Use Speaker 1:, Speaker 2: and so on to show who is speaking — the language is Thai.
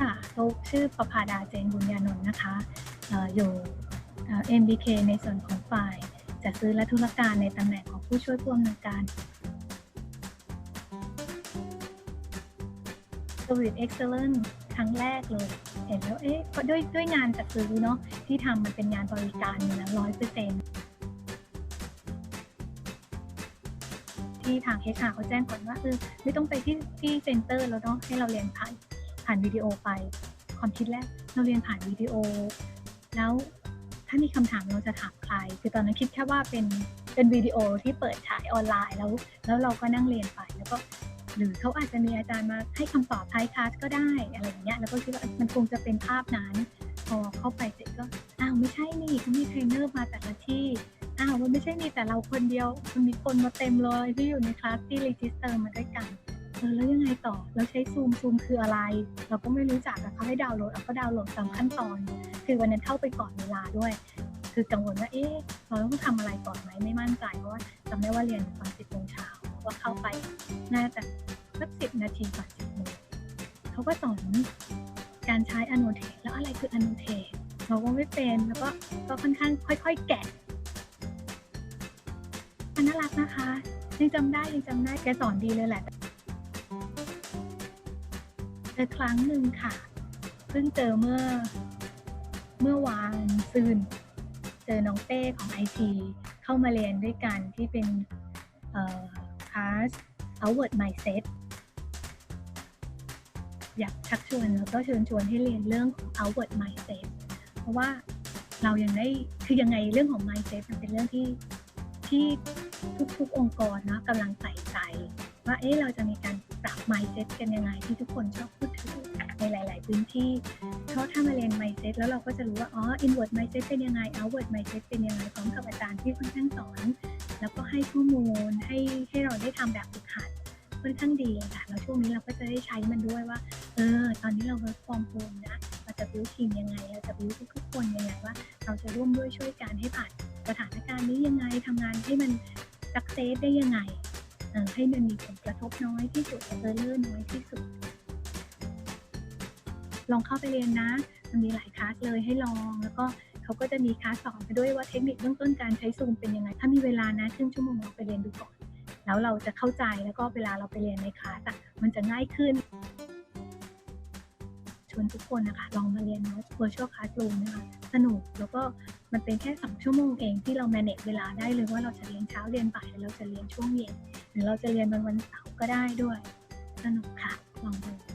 Speaker 1: ค่ะตุ๊กชื่อประภาดาเจนบุญญานนท์นะคะอยู่ MBK ในส่วนของฝ่ายจัดซื้อและธุรการในตำแหน่งของผู้ช่วยผู้อำนวยการ Service Excellence ครั้งแรกเลย เห็นแล้วเอ๊ะก็ด้วยด้วยงานจัดซื้อเนาะที่ทำมันเป็นงานบริการอยู่แล้วร้อยเปอร์เซ็นที่ทาง HR เขาแจ้งก่อนว่าเออไม่ต้องไปที่ที่เซ็นเตอร์แล้วเนาะให้เราเรียนผ่าน ผ่านวิดีโอไป ความคิดแรกเราเรียนผ่านวิดีโอ แล้วถ้ามีคำถามเราจะถามใคร คือตอนนั้นคิดแค่ว่าเป็นเป็นวิดีโอที่เปิดฉายออนไลน์แล้ว แล้วเราก็นั่งเรียนไปแล้วก็หรือเขาอาจจะมีอาจารย์มาให้คำตอบท้ายคลาสก็ได้อะไรอย่างเงี้ยแล้วก็คิดว่ามันคงจะเป็นภาพนั้นพอเข้าไปเสร็จก็อ้าวไม่ใช่นี่เขามีเทรนเนอร์มาแต่ละที่อ้าวมันไม่ใช่มีแต่เราคนเดียว มันมีคนมาเต็มเลยที่อยู่ในคลาสที่รีจิสเตอร์มาด้วยกัน เออแล้วยังไงต่อเราใช้ซูมซูมคืออะไร เราก็ไม่รู้จักเขาให้ดาวน์โหลดเราก็ดาวน์โหลดตามขั้นตอน คือวันนั้นเข้าไปก่อนเวลาด้วย คือกังวลว่าเอ๊ะเราต้องทำอะไรก่อนไหมไม่มั่นใจเพราะว่าจำได้ว่าเรียนตอนสิบโมงเช้าว่าเข้าไปน่าจะสักสิบนาทีก่อนสิบโมงเขาก็สอนการใช้อโนเทแล้วอะไรคืออโนเทเราก็ไม่เป็นแล้วก็ก็ค่อนข้างค่อย ๆ แกะมันน่ารักนะคะยังจำได้ยังจำได้แกสอนดีเลยแหละ เจอครั้งหนึ่งค่ะ เพิ่งเจอเมื่อ เมื่อวานซืน เจอน้องเต้ของไอทีเข้ามาเรียนด้วยกันที่เป็นคลาส outward mindset อยากชักชวนแล้วก็เชิญชวนให้เรียนเรื่องของ outward mindset เพราะว่าเรายังได้คือยังไงเรื่องของ mindset มันเป็นเรื่องที่ที่ทุกๆองค์กรเนาะกำลังใส่ใจ ว่าเอ๊ะเราจะมีการ ปรับ mindset กันยังไงที่ทุกคนชอบพูดถึงในหลาย ๆ พื้นที่เพราะถ้ามาเรียน mindset แล้วเราก็จะรู้ว่า อ๋อ inward mindset เป็นยังไง outward mindset เป็นยังไงพร้อมกับอาจารย์ที่ค่อนข้างสอน แล้วก็ให้ข้อมูลให้ให้เราได้ทำแบบฝึกหัดค่อนข้างดีค่ะแล้วช่วงนี้เราก็จะได้ใช้มันด้วยว่า เออ ตอนนี้เรา work from home นะ เราจะบิวทีมยังไง เราจะบิวทุกๆคนยังไงว่า เราจะร่วมด้วยช่วยกันให้ผ่านสถานการณ์นี้ยังไงทำงานให้มัน success ได้ยังไง ให้มันมีผลกระทบน้อยที่สุดเออเลอร์น้อยที่สุด ลองเข้าไปเรียนนะ มันมีหลายคลาสเลยให้ลอง แล้วก็เขาก็จะมีคลาสสอนไปด้วยว่าเทคนิคเบื้องต้นการใช้ซูมเป็นยังไง ถ้ามีเวลานะครึ่งชั่วโมงเราไปเรียนดูก่อน แล้วเราจะเข้าใจแล้วก็เวลาเราไปเรียนในคลาสอะมันจะง่ายขึ้น ชวนทุกคนนะคะลองมาเรียน virtual classroom นะคะสนุกแล้วก็มันเป็นแค่ 2 ชั่วโมงเองที่เรา manage เวลาได้เลยว่าเราจะเรียนเช้าเรียนบ่ายหรือเราจะเรียนช่วงเย็นหรือเราจะเรียนวันวันเสาร์ก็ได้ด้วย สนุกค่ะลองดู